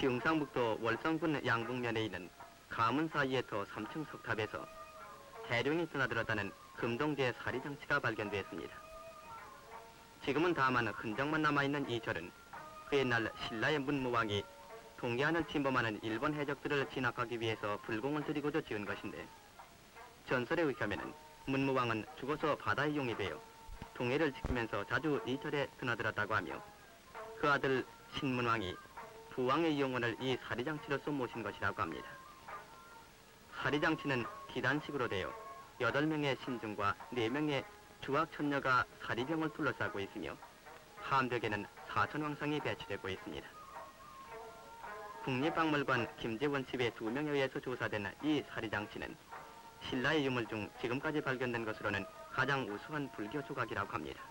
경상북도 월성군 양북면에 있는 가문 사 이에터 3층 석탑에서 대령이 드나들었다는 금동제 사리 장치가 발견되었습니다. 지금은 다만 흔적만 남아있는 이 절은 그 옛날 신라의 문무왕이 동해안을 침범하는 일본 해적들을 진압하기 위해서 불공을 들이고자 지은 것인데 전설에 의하면 문무왕은 죽어서 바다에 용이 되어 동해를 지키면서 자주 이 절에 드나들었다고 하며 그 아들 신문왕이 부왕의 영혼을 이 사리장치로서 모신 것이라고 합니다. 사리장치는 기단식으로 되어 8명의 신중과 4명의 주학천녀가 사리병을 둘러싸고 있으며 함벽에는 사천왕상이 배치되고 있습니다. 국립박물관 김재원 씨의 두 명에 의해서 조사된 이 사리장치는 신라의 유물 중 지금까지 발견된 것으로는 가장 우수한 불교 조각이라고 합니다.